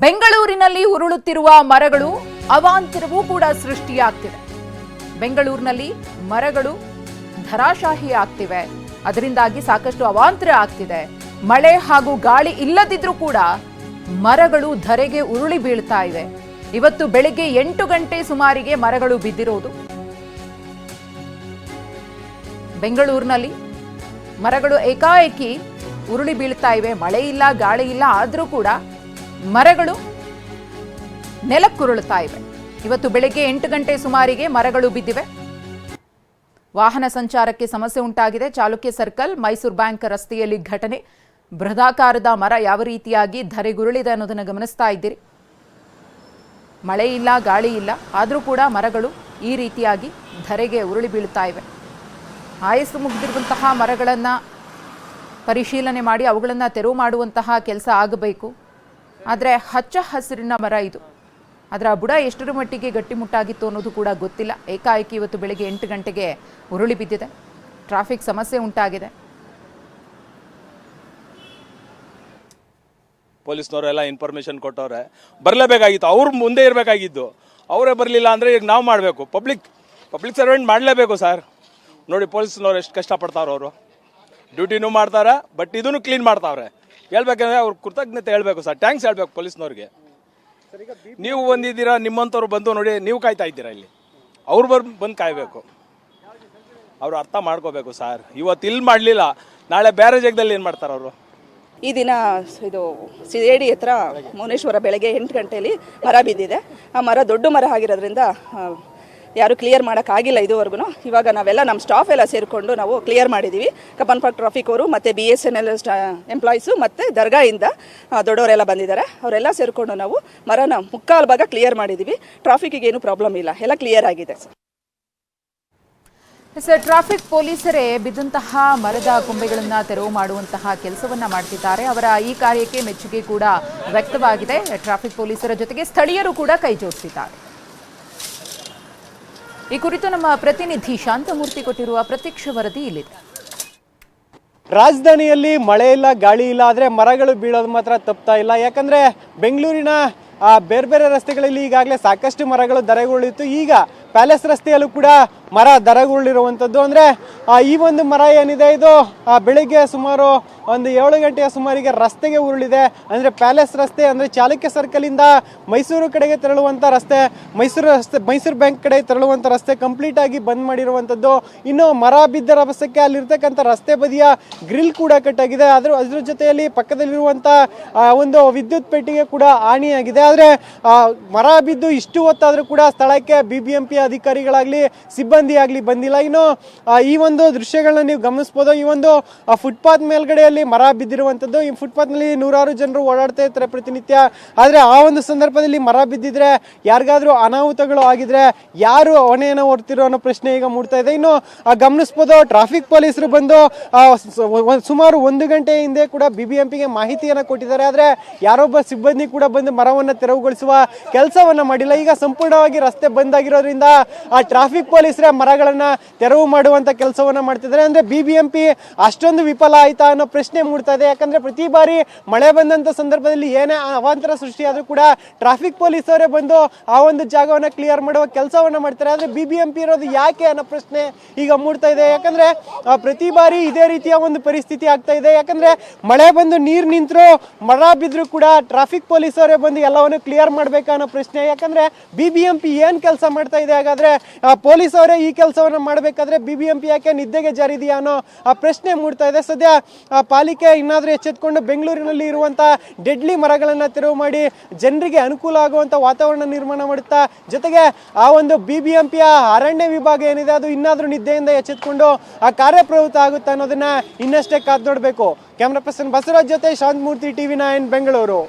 ಬೆಂಗಳೂರಿನಲ್ಲಿ ಉರುಳುತ್ತಿರುವ ಮರಗಳು ಅವಾಂತರವೂ ಕೂಡ ಸೃಷ್ಟಿಯಾಗ್ತಿದೆ ಬೆಂಗಳೂರಿನಲ್ಲಿ ಮರಗಳು ಧರಾಶಾಹಿ ಆಗ್ತಿವೆ. ಅದರಿಂದಾಗಿ ಸಾಕಷ್ಟು ಅವಾಂತರ ಆಗ್ತಿದೆ. ಮಳೆ ಹಾಗೂ ಗಾಳಿ ಇಲ್ಲದಿದ್ರೂ ಕೂಡ ಮರಗಳು ಧರೆಗೆ ಉರುಳಿ ಬೀಳ್ತಾ ಇವೆ. ಇವತ್ತು ಬೆಳಿಗ್ಗೆ ಎಂಟು ಗಂಟೆ ಸುಮಾರಿಗೆ ಮರಗಳು ಬಿದ್ದಿರೋದು. ಬೆಂಗಳೂರಿನಲ್ಲಿ ಮರಗಳು ಏಕಾಏಕಿ ಉರುಳಿ ಬೀಳ್ತಾ ಇವೆ. ಮಳೆ ಇಲ್ಲ, ಗಾಳಿ ಇಲ್ಲ, ಆದರೂ ಕೂಡ ಮರಗಳು ನೆಲಕ್ಕುರುಳುತ್ತಾ ಇವೆ. ಇವತ್ತು ಬೆಳಗ್ಗೆ ಎಂಟು ಗಂಟೆ ಸುಮಾರಿಗೆ ಮರಗಳು ಬಿದ್ದಿವೆ. ವಾಹನ ಸಂಚಾರಕ್ಕೆ ಸಮಸ್ಯೆ ಉಂಟಾಗಿದೆ. ಚಾಲುಕ್ಯ ಸರ್ಕಲ್, ಮೈಸೂರು ಬ್ಯಾಂಕ್ ರಸ್ತೆಯಲ್ಲಿ ಘಟನೆ. ಬೃಹದಾಕಾರದ ಮರ ಯಾವ ರೀತಿಯಾಗಿ ಧರೆಗುರುಳಿದೆ ಅನ್ನೋದನ್ನು ಗಮನಿಸ್ತಾ ಇದ್ದೀರಿ. ಮಳೆ ಇಲ್ಲ, ಗಾಳಿ ಇಲ್ಲ. ಆದರೂ ಕೂಡ ಮರಗಳು ಈ ರೀತಿಯಾಗಿ ಧರೆಗೆ ಉರುಳಿ ಬೀಳ್ತಾ ಇವೆ. ಆಯಸ್ಸು ಮುಗಿದಿರುವಂತಹ ಮರಗಳನ್ನು ಪರಿಶೀಲನೆ ಮಾಡಿ, ಅವುಗಳನ್ನು ತೆರವು ಮಾಡುವಂತಹ ಕೆಲಸ ಆಗಬೇಕು. ಆದರೆ ಹಚ್ಚ ಹಸಿರಿನ ಮರ ಇದು. ಅದರ ಬುಡ ಎಷ್ಟರ ಮಟ್ಟಿಗೆ ಗಟ್ಟಿಮುಟ್ಟಾಗಿತ್ತು ಅನ್ನೋದು ಕೂಡ ಗೊತ್ತಿಲ್ಲ. ಏಕಾಏಕಿ ಇವತ್ತು ಬೆಳಗ್ಗೆ ಎಂಟು ಗಂಟೆಗೆ ಉರುಳಿ ಬಿದ್ದಿದೆ. ಟ್ರಾಫಿಕ್ ಸಮಸ್ಯೆ ಉಂಟಾಗಿದೆ. ಪೊಲೀಸ್ನವರೆಲ್ಲ ಇನ್ಫಾರ್ಮೇಷನ್ ಕೊಟ್ಟವ್ರೆ, ಬರಲೇಬೇಕಾಗಿತ್ತು. ಅವ್ರ ಮುಂದೆ ಇರಬೇಕಾಗಿದ್ದು ಅವರೇ ಬರಲಿಲ್ಲ ಅಂದರೆ ಈಗ ನಾವು ಮಾಡಬೇಕು. ಪಬ್ಲಿಕ್ ಪಬ್ಲಿಕ್ ಸರ್ವೆಂಟ್ ಮಾಡಲೇಬೇಕು ಸರ್. ನೋಡಿ ಪೊಲೀಸ್ನವ್ರು ಎಷ್ಟು ಕಷ್ಟಪಡ್ತಾರೋ ಅವರು. ಡ್ಯೂಟಿನೂ ಮಾಡ್ತಾರೆ ಬಟ್ ಇದನ್ನು ಕ್ಲೀನ್ ಮಾಡ್ತಾವ್ರೆ. ಹೇಳ್ಬೇಕಂದ್ರೆ ಅವ್ರ ಕೃತಜ್ಞತೆ ಹೇಳಬೇಕು ಸರ್. ಟ್ಯಾಂಕ್ಸ್ ಹೇಳ್ಬೇಕು ಪೊಲೀಸ್ನವ್ರಿಗೆ. ನೀವು ಬಂದಿದ್ದೀರಾ, ನಿಮ್ಮಂಥವ್ರು ಬಂದು ನೋಡಿ ನೀವು ಕಾಯ್ತಾ ಇದ್ದೀರಾ ಇಲ್ಲಿ? ಅವ್ರು ಬರ್ ಬಂದು ಕಾಯಬೇಕು. ಅವ್ರು ಅರ್ಥ ಮಾಡ್ಕೋಬೇಕು ಸರ್. ಇವತ್ತು ಇಲ್ಲಿ ಮಾಡಲಿಲ್ಲ. ನಾಳೆ ಬೇರೆ ಜಾಗದಲ್ಲಿ ಏನು ಮಾಡ್ತಾರೆ ಅವರು? ಈ ದಿನ ಇದು ಸಿಡಿ ಹತ್ರ ಮೌನೇಶ್ವರ ಬೆಳಗ್ಗೆ ಎಂಟು ಗಂಟೆಯಲ್ಲಿ ಮರ ಬಿದ್ದಿದೆ. ಆ ಮರ ದೊಡ್ಡ ಮರ ಆಗಿರೋದ್ರಿಂದ ಯಾರು ಕ್ಲಿಯರ್ ಮಾಡೋಕ್ಕಾಗಿಲ್ಲ ಇದುವರೆಗೂ ಇವಾಗ ನಾವೆಲ್ಲ ನಮ್ಮ ಸ್ಟಾಫ್ ಎಲ್ಲ ಸೇರಿಕೊಂಡು ನಾವು ಕ್ಲಿಯರ್ ಮಾಡಿದ್ದೀವಿ ಕಬ್ಬನ್ ಪಾರ್ಕ್ ಟ್ರಾಫಿಕ್ ಅವರು ಮತ್ತು B S N L employees ಮತ್ತು ದರ್ಗಾಯಿಂದ ದೊಡ್ಡವರೆಲ್ಲ ಬಂದಿದ್ದಾರೆ. ಅವರೆಲ್ಲ ಸೇರಿಕೊಂಡು ನಾವು ಮರನ ಮುಕ್ಕಾಲು ಭಾಗ ಕ್ಲಿಯರ್ ಮಾಡಿದ್ದೀವಿ ಟ್ರಾಫಿಕ್ಕಿಗೆ ಏನು ಪ್ರಾಬ್ಲಮ್ ಇಲ್ಲ. ಎಲ್ಲ ಕ್ಲಿಯರ್ ಆಗಿದೆ. ಸರ್ ಟ್ರಾಫಿಕ್ ಪೊಲೀಸರೇ ಬಿದ್ದಂತಹ ಮರದ ಕೊಂಬೆಗಳನ್ನು ತೆರವು ಮಾಡುವಂತಹ ಕೆಲಸವನ್ನ ಮಾಡ್ತಿದ್ದಾರೆ. ಅವರ ಈ ಕಾರ್ಯಕ್ಕೆ ಮೆಚ್ಚುಗೆ ಕೂಡ ವ್ಯಕ್ತವಾಗಿದೆ. ಟ್ರಾಫಿಕ್ ಪೊಲೀಸರ ಜೊತೆಗೆ ಸ್ಥಳೀಯರು ಕೂಡ ಕೈ ಜೋಡಿಸಿದ್ದಾರೆ. ಈ ಕುರಿತು ನಮ್ಮ ಪ್ರತಿನಿಧಿ ಶಾಂತಮೂರ್ತಿ ಕೊಟ್ಟಿರುವ ಪ್ರತ್ಯಕ್ಷ ವರದಿ ಇಲ್ಲಿದೆ. ರಾಜಧಾನಿಯಲ್ಲಿ ಮಳೆ ಇಲ್ಲ, ಗಾಳಿ ಇಲ್ಲ, ಆದರೆ ಮರಗಳು ಬೀಳೋದು ಮಾತ್ರ ತಪ್ತಾ ಇಲ್ಲ. ಯಾಕಂದರೆ ಬೆಂಗಳೂರಿನ ಬೇರೆ ಬೇರೆ ರಸ್ತೆಗಳಲ್ಲಿ ಈಗಾಗಲೇ ಸಾಕಷ್ಟು ಮರಗಳು ದರಗಳಿತ್ತು ಈಗ ಪ್ಯಾಲೇಸ್ ರಸ್ತೆಯಲ್ಲೂ ಕೂಡ ಮರ ದರಗಳಿರುವಂಥದ್ದು ಅಂದರೆ ಈ ಒಂದು ಮರ ಏನಿದೆ ಇದು ಬೆಳಿಗ್ಗೆ ಸುಮಾರು ಒಂದು ಏಳು ಗಂಟೆಯ ಸುಮಾರಿಗೆ ರಸ್ತೆಗೆ ಉರುಳಿದೆ. ಅಂದರೆ ಪ್ಯಾಲೇಸ್ ರಸ್ತೆ, ಅಂದರೆ ಚಾಲುಕ್ಯ ಸರ್ಕಲಿಂದ ಮೈಸೂರು ಕಡೆಗೆ ತೆರಳುವಂಥ ರಸ್ತೆ, ಮೈಸೂರು ರಸ್ತೆ, ಮೈಸೂರು ಬ್ಯಾಂಕ್ ಕಡೆ ತೆರಳುವಂಥ ರಸ್ತೆ ಕಂಪ್ಲೀಟ್ ಆಗಿ ಬಂದ್ ಮಾಡಿರುವಂಥದ್ದು ಇನ್ನು ಮರ ಬಿದ್ದ ರಭಸಕ್ಕೆ ಅಲ್ಲಿರ್ತಕ್ಕಂಥ ರಸ್ತೆ ಬದಿಯ ಗ್ರಿಲ್ ಕೂಡ ಕಟ್ಟಾಗಿದೆ ಆದರೂ ಅದ್ರ ಜೊತೆಯಲ್ಲಿ ಪಕ್ಕದಲ್ಲಿರುವಂಥ ಒಂದು ವಿದ್ಯುತ್ ಪೆಟ್ಟಿಗೆ ಕೂಡ ಹಾನಿಯಾಗಿದೆ. ಆದರೆ ಮರ ಬಿದ್ದು ಇಷ್ಟು ಹೊತ್ತಾದರೂ ಕೂಡ ಸ್ಥಳಕ್ಕೆ ಬಿ ಬಿ ಎಂ ಪಿ ಅಧಿಕಾರಿಗಳಾಗಲಿ ಸಿಬ್ಬಂದಿ ಆಗಲಿ ಬಂದಿಲ್ಲ. ಇನ್ನು ಈ ಒಂದು ದೃಶ್ಯಗಳನ್ನ ನೀವು ಗಮನಿಸ್ಬೋದು. ಈ ಒಂದು ಫುಟ್ಪಾತ್ ಮೇಲ್ಗಡೆಯಲ್ಲಿ ಮರ ಬಿದ್ದಿರುವಂಥದ್ದು. ಈ ಫುಟ್ಪಾತ್ನಲ್ಲಿ ನೂರಾರು ಜನರು ಓಡಾಡ್ತಾ ಇರ್ತಾರೆ ಪ್ರತಿನಿತ್ಯ. ಆದರೆ ಆ ಒಂದು ಸಂದರ್ಭದಲ್ಲಿ ಮರ ಬಿದ್ದಿದ್ರೆ ಯಾರಿಗಾದ್ರೂ ಅನಾಹುತಗಳು ಆಗಿದ್ರೆ ಯಾರು ಹೊಣೆಯನ್ನು ಹೊರ್ತಿರೋ ಅನ್ನೋ ಪ್ರಶ್ನೆ ಈಗ ಮೂಡ್ತಾ ಇದೆ. ಇನ್ನು ಗಮನಿಸ್ಬೋದು ಟ್ರಾಫಿಕ್ ಪೊಲೀಸರು ಬಂದು ಸುಮಾರು ಒಂದು ಗಂಟೆ ಹಿಂದೆ ಕೂಡ ಬಿ ಬಿ ಎಂ ಪಿಗೆ ಮಾಹಿತಿಯನ್ನು ಕೊಟ್ಟಿದ್ದಾರೆ. ಆದರೆ ಯಾರೊಬ್ಬ ಸಿಬ್ಬಂದಿ ಕೂಡ ಬಂದು ಮರವನ್ನು ತೆರವುಗೊಳಿಸುವ ಕೆಲಸವನ್ನ ಮಾಡಿಲ್ಲ. ಈಗ ಸಂಪೂರ್ಣವಾಗಿ ರಸ್ತೆ ಬಂದ್ ಆಗಿರೋದ್ರಿಂದ ಆ ಟ್ರಾಫಿಕ್ ಪೊಲೀಸರೇ ಮರಗಳನ್ನ ತೆರವು ಮಾಡುವಂತ ಕೆಲಸವನ್ನ ಮಾಡ್ತಿದ್ದಾರೆ. ಅಂದ್ರೆ ಬಿ ಅಷ್ಟೊಂದು ವಿಫಲ ಆಯ್ತಾ ಅನ್ನೋ ಮೂಡ್ತಾ ಇದೆ. ಯಾಕಂದ್ರೆ ಪ್ರತಿ ಬಾರಿ ಮಳೆ ಬಂದಂತ ಸಂದರ್ಭದಲ್ಲಿ ಏನೇ ಅವಾಂತರ ಸೃಷ್ಟಿಯಾದರೂ ಕೂಡ ಟ್ರಾಫಿಕ್ ಪೊಲೀಸರೇ ಬಂದು ಆ ಒಂದು ಜಾಗವನ್ನ ಕ್ಲಿಯರ್ ಮಾಡುವ ಕೆಲಸವನ್ನ ಮಾಡ್ತಾರೆ. ಆದ್ರೆ ಬಿ ಬಿ ಎಂ ಪಿ ಇರೋದು ಯಾಕೆ ಅನ್ನೋ ಪ್ರಶ್ನೆ ಈಗ ಮೂಡ್ತಾ ಇದೆ. ಯಾಕಂದ್ರೆ ಪ್ರತಿ ಬಾರಿ ಇದೇ ರೀತಿಯ ಒಂದು ಪರಿಸ್ಥಿತಿ ಆಗ್ತಾ ಇದೆ. ಯಾಕಂದ್ರೆ, ಮಳೆ ಬಂದು ನೀರು ನಿಂತರೂ ಮರ ಬಿದ್ದರೂ ಕೂಡ ಟ್ರಾಫಿಕ್ ಪೊಲೀಸ್ ಅವರೇ ಬಂದು ಎಲ್ಲವನ್ನು ಕ್ಲಿಯರ್ ಮಾಡ್ಬೇಕಾ ಅನ್ನೋ ಪ್ರಶ್ನೆ. ಯಾಕಂದ್ರೆ ಬಿ ಬಿ ಎಂ ಪಿ ಏನ್ ಕೆಲಸ ಮಾಡ್ತಾ ಇದೆ? ಹಾಗಾದ್ರೆ ಪೊಲೀಸ್ ಅವರೇ ಈ ಕೆಲಸವನ್ನ ಮಾಡಬೇಕಾದ್ರೆ ಬಿ ಬಿ ಎಂ ಪಿ ಯಾಕೆ ನಿದ್ದೆಗೆ ಜಾರಿದೆಯಾ ಅನ್ನೋ, ಆ, ಪ್ರಶ್ನೆ ಮೂಡ್ತಾ ಇದೆ. ಸದ್ಯ ಪಾಲಿಕೆ ಇನ್ನಾದರೂ ಎಚ್ಚೆತ್ಕೊಂಡು ಬೆಂಗಳೂರಿನಲ್ಲಿ ಇರುವಂಥ ಡೆಡ್ಲಿ ಮರಗಳನ್ನು ತೆರವು ಮಾಡಿ ಜನರಿಗೆ ಅನುಕೂಲ ಆಗುವಂಥ ವಾತಾವರಣ ನಿರ್ಮಾಣ ಮಾಡುತ್ತಾ, ಜೊತೆಗೆ ಆ ಒಂದು ಬಿ ಬಿ ಎಂ ಪಿಯ ಅರಣ್ಯ ವಿಭಾಗ ಏನಿದೆ ಅದು ಇನ್ನಾದರೂ ನಿದ್ದೆಯಿಂದ ಎಚ್ಚೆತ್ಕೊಂಡು ಆ ಕಾರ್ಯಪ್ರವೃತ್ತ ಆಗುತ್ತೆ ಅನ್ನೋದನ್ನು ಇನ್ನಷ್ಟೇ ಕಾದ್ ನೋಡಬೇಕು ಕ್ಯಾಮ್ರಾ ಪರ್ಸನ್ ಬಸವರಾಜ್ ಜೊತೆ ಶಾಂತಮೂರ್ತಿ ಟಿವಿ ನೈನ್, ಬೆಂಗಳೂರು.